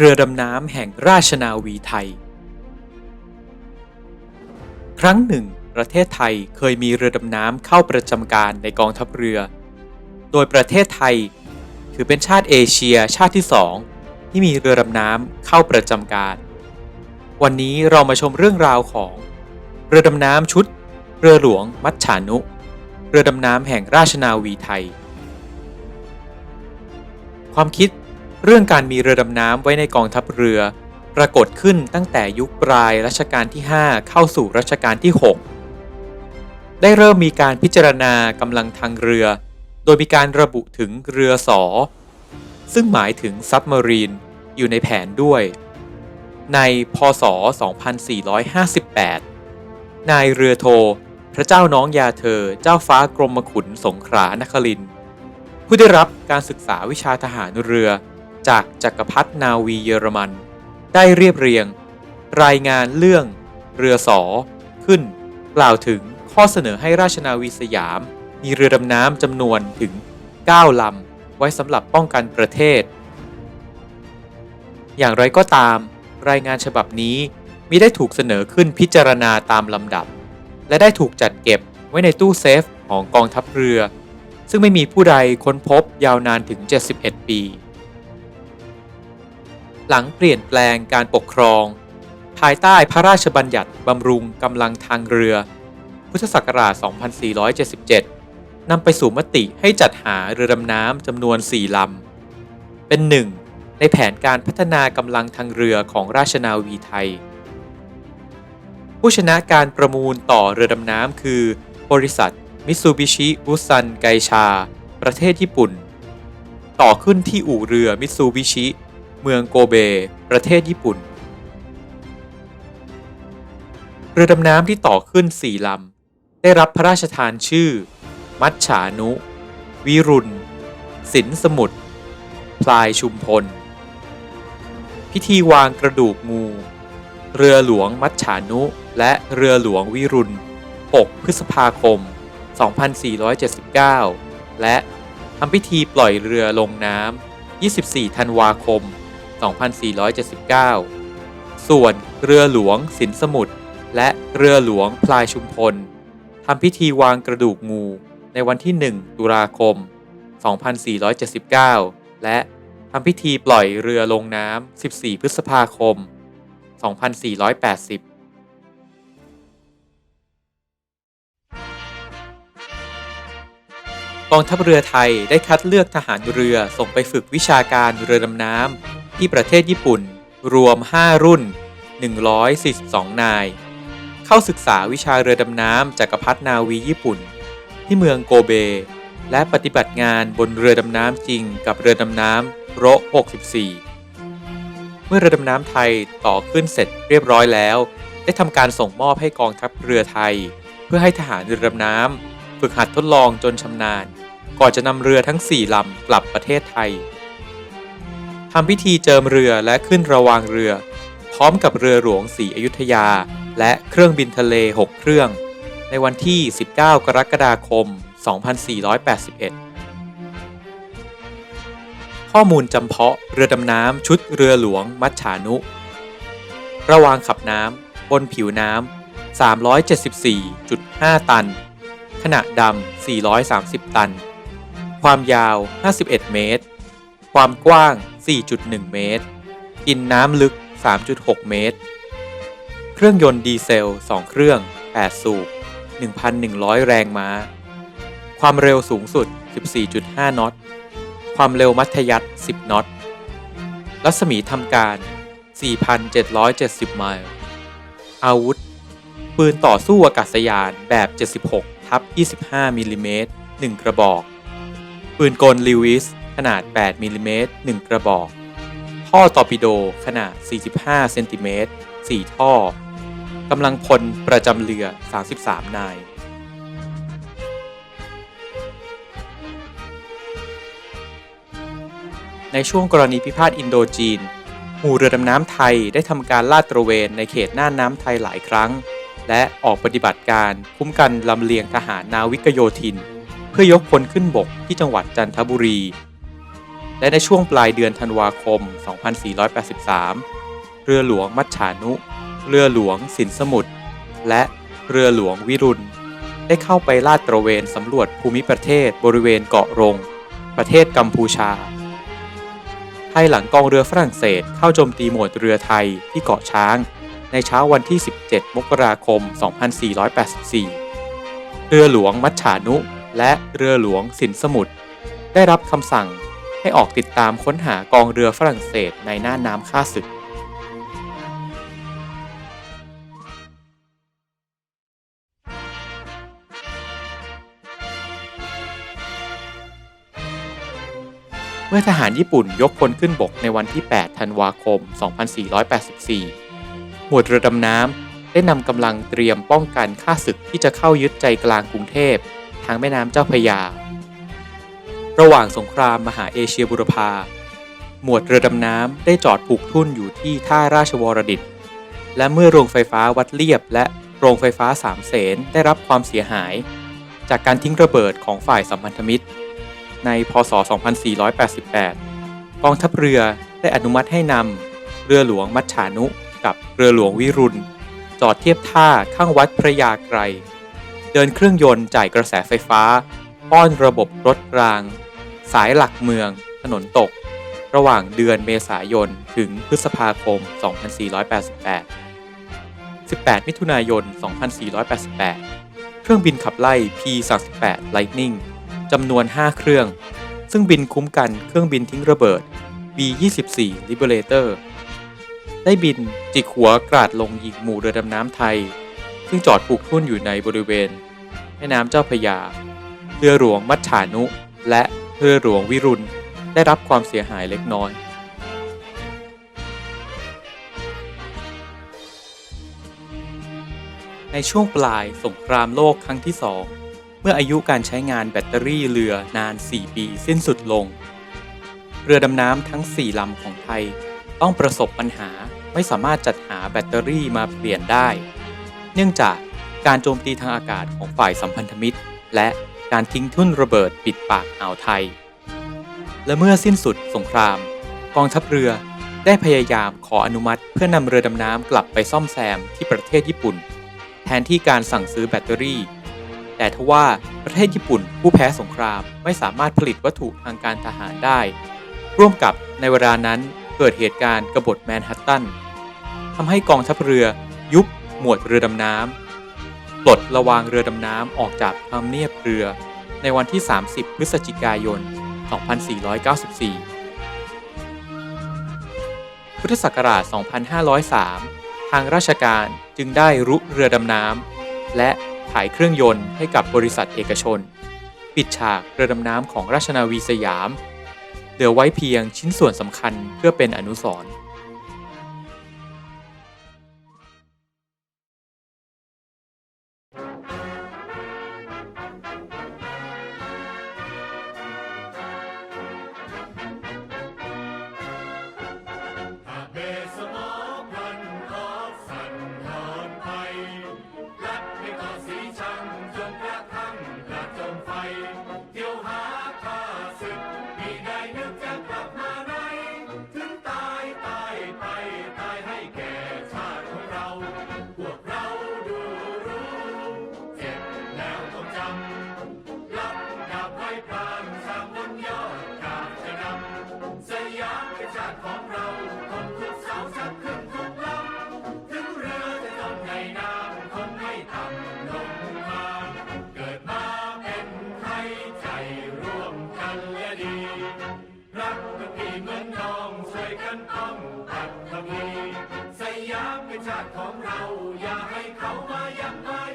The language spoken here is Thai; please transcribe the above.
เรือดำน้ำแห่งราชนาวีไทย ครั้งหนึ่ง ประเทศไทยเคยมีเรือดำน้ำเข้าประจำการในกองทัพเรือ โดยประเทศไทย ถือเป็นชาติเอเชียชาติที่สองที่มีเรือดำน้ำเข้าประจำการ วันนี้เรามาชมเรื่องราวของ เรือดำน้ำชุด เรือหลวงมัจฉานุ เรือดำน้ำแห่งราชนาวีไทย ความคิด เรื่องการมีเรือดำน้ำไว้ในกองทัพเรือ ปรากฏขึ้นตั้งแต่ยุคปลายรัชกาลที่ 5 เข้าสู่รัชกาลที่ 6 ได้เริ่มมีการพิจารณากำลังทางเรือ โดยมีการระบุถึงเรือสอ ซึ่งหมายถึงซับมารีนอยู่ในแผนด้วย ในพศ 2458 นายเรือโท พระเจ้าน้องยาเธอเจ้าฟ้ากรมขุนสงขลานคริน ผู้ได้รับการศึกษาวิชาทหารเรือ จากจักรพรรดินาวีเยอรมัน ได้เรียบเรียง รายงานเรื่อง เรือสอ ขึ้น กล่าวถึงข้อเสนอให้ราชนาวีสยาม มีเรือดำน้ำจำนวนถึง 9 ลำ ไว้สำหรับป้องกันประเทศ อย่างไรก็ตาม รายงานฉบับนี้มิได้ถูกเสนอขึ้นพิจารณาตามลำดับ และได้ถูกจัดเก็บไว้ในตู้เซฟของกองทัพเรือ ซึ่งไม่มีผู้ใดค้นพบยาวนานถึง 71 ปี หลังเปลี่ยนแปลงการปกครอง ภายใต้พระราชบัญญัติบำรุงกำลังทางเรือ พุทธศักราช 2477 นำไปสู่มติให้จัดหาเรือดำน้ำจำนวน 4 ลำ เป็นหนึ่งในแผนการพัฒนากำลังทางเรือของราชนาวีไทย ผู้ชนะการประมูลต่อเรือดำน้ำคือ บริษัทมิตซูบิชิบุซันไกชา ประเทศญี่ปุ่น ต่อขึ้นที่อู่เรือมิตซูบิชิ เมืองโกเบ ประเทศญี่ปุ่น เรือดำน้ำที่ต่อขึ้น4ลำ ได้รับพระราชทานชื่อ มัจฉานุ วิรุณ สินสมุทร พลายชุมพล พิธีวางกระดูกงู เรือหลวงมัจฉานุ และเรือหลวงวิรุณ 6 พฤษภาคม 2479 และทำพิธีปล่อยเรือลงน้ำ24 ธันวาคม 2479 2,479 ส่วนเรือหลวงสินสมุทรและเรือหลวงพลายชุมพลทำพิธีวางกระดูกงูในวันที่ 1 ตุลาคม 2479 และทำพิธีปล่อยเรือลงน้ำ 14 พฤษภาคม 2480กองทัพเรือไทยได้คัดเลือกทหารเรือส่งไปฝึกวิชาการเรือดำน้ำ ที่ประเทศญี่ปุ่น รวม 5 รุ่น 142 นาย เข้าศึกษาวิชาเรือดำน้ำจักรพรรดินาวีญี่ปุ่น ที่เมืองโกเบ และปฏิบัติงานบนเรือดำน้ำจริงกับเรือดำน้ำโร64 เมื่อเรือดำน้ำไทยต่อขึ้นเสร็จเรียบร้อยแล้ว ได้ทำการส่งมอบให้กองทัพเรือไทย เพื่อให้ทหารเรือดำน้ำฝึกหัดทดลองจนชำนาญ ก่อนจะนำเรือทั้ง 4 ลำกลับประเทศไทย ทำพิธีเจิมเรือและขึ้นระวางเรือ พร้อมกับเรือหลวงศรีอยุธยา และเครื่องบินทะเล 6 เครื่อง ในวันที่ 19 กรกฎาคม 2481 ข้อมูลจำเพาะเรือดำน้ำชุดเรือหลวงมัจฉานุ ระวางขับน้ำบนผิวน้ำ 374.5 ตัน ขนาดดำ 430 ตัน ความยาว 51 เมตร ความกว้าง 4.1 เมตร กินน้ำลึก 3.6 เมตร เครื่องยนต์ดีเซล 2 เครื่อง 8 สูบ 1,100 แรงม้า ความเร็วสูงสุด 14.5 นอต ความเร็วมัธยัติ 10 นอต รัศมีทำการ 4,770 ไมล์ อาวุธ ปืนต่อสู้อากาศยานแบบ 76ทับ25มิลลิเมตร1กระบอก ปืนกลลิวิส ขนาด 8มิลลิเมตร1กระบอก ท่อตอร์ปิโดขนาด 45 เซนติเมตร4ท่อกำลังพลประจำเรือ 33 นายในช่วงกรณีพิพาทอินโดจีน หมู่เรือดำน้ำไทยได้ทำการลาดตระเวนในเขตน่านน้ำไทยหลายครั้ง และออกปฏิบัติการคุ้มกันลำเลียงทหารนาวิกโยธิน เพื่อยกพลขึ้นบกที่จังหวัดจันทบุรี และในช่วงปลายเดือนธันวาคม 2483 เรือหลวงมัจฉานุ เรือหลวงสินสมุทร และเรือหลวงวิรุณ ได้เข้าไปลาดตระเวนสำรวจภูมิประเทศบริเวณเกาะรง ประเทศกัมพูชา ภายหลังกองเรือฝรั่งเศสเข้าโจมตีหมวดเรือไทยที่เกาะช้าง ในเช้าวันที่ 17 มกราคม 2484 เรือหลวงมัจฉานุ และเรือหลวงสินสมุทรได้รับคำสั่ง ให้ออกติดตามค้นหากองเรือฝรั่งเศสในหน่านน้ำข้าศึกเมื่อทหารญี่ปุ่นยกพลขึ้นบกในวันที่ 8 ธันวาคม 2484 หมวดเรือดำน้ำได้นำกำลังเตรียมป้องกันข้าศึกที่จะเข้ายึดใจกลางกรุงเทพ ทางแม่น้ำเจ้าพระยา ระหว่างสงครามมหาเอเชียบุรพา หมวดเรือดำน้ำได้จอดผูกทุ่นอยู่ที่ท่าราชวรดิต และเมื่อโรงไฟฟ้าวัดเลียบและโรงไฟฟ้าสามเสนได้รับความเสียหาย จากการทิ้งระเบิดของฝ่ายสัมพันธมิตร ในพศ 2488 กองทัพเรือได้อนุมัติให้นำเรือหลวงมัจฉานุกับเรือหลวงวิรุณ จอดเทียบท่าข้างวัดพระยาไกร เดินเครื่องยนต์จ่ายกระแสไฟฟ้า ป้อนระบบรถราง สายหลักเมือง ถนนตก ระหว่างเดือนเมษายน ถึงพฤษภาคม 2488 18 มิถุนายน 2488 เครื่องบินขับไล่ P-38 Lightning จำนวน 5 เครื่อง ซึ่งบินคุ้มกันเครื่องบินทิ้งระเบิด B-24 Liberator ได้บินจิกหัวกราดลงยิงหมู่เรือดำน้ำไทย ซึ่งจอดผูกทุ่นอยู่ในบริเวณ แม่น้ำเจ้าพระยา เรือหลวงมัจฉานุ และ เรือหลวงวิรุณได้รับความเสียหายเล็กน้อยในช่วงปลายสงครามโลกครั้งที่สองเมื่ออายุการใช้งานแบตเตอรี่เรือนาน 4 ปีสิ้นสุดลง เรือดำน้ำทั้ง 4 ลำของไทย ต้องประสบปัญหาไม่สามารถจัดหาแบตเตอรี่มาเปลี่ยนได้ เนื่องจากการโจมตีทางอากาศของฝ่ายสัมพันธมิตร และ การทิ้งทุ่นระเบิดปิดปากอ่าวไทย และเมื่อสิ้นสุดสงคราม กองทัพเรือได้พยายามขออนุมัติ เพื่อนำเรือดำน้ำกลับไปซ่อมแซมที่ประเทศญี่ปุ่น แทนที่การสั่งซื้อแบตเตอรี่ แต่ทว่าประเทศญี่ปุ่นผู้แพ้สงครามไม่สามารถผลิตวัตถุทางการทหารได้ ร่วมกับในเวลานั้นเกิดเหตุการณ์กบฏแมนฮัตตันทำให้กองทัพเรือยุบหมวดเรือดำน้ำ ปลดระวางเรือดำน้ำออกจากทำเนียบเรือ ในวันที่ 30 พฤศจิกายน 2494 พุทธศักราช 2503 ทางราชการจึงได้รุเรือดำน้ำและขายเครื่องยนต์ให้กับบริษัทเอกชน ปิดฉากเรือดำน้ำของราชนาวีสยาม เหลือไว้เพียงชิ้นส่วนสำคัญเพื่อเป็นอนุสรณ์าติของเราคงทุกเสาชักขึ้นทุกลำถึงเรือจะจมในน้ำคงไม่ต่ำลงมา เกิดมาเป็นไทยใจร่วมกันและดี รักกับพี่เหมือนน้องช่วยกันป้องปัดขมีสยามเป็นชาติของเรา อย่าให้เขามายักมา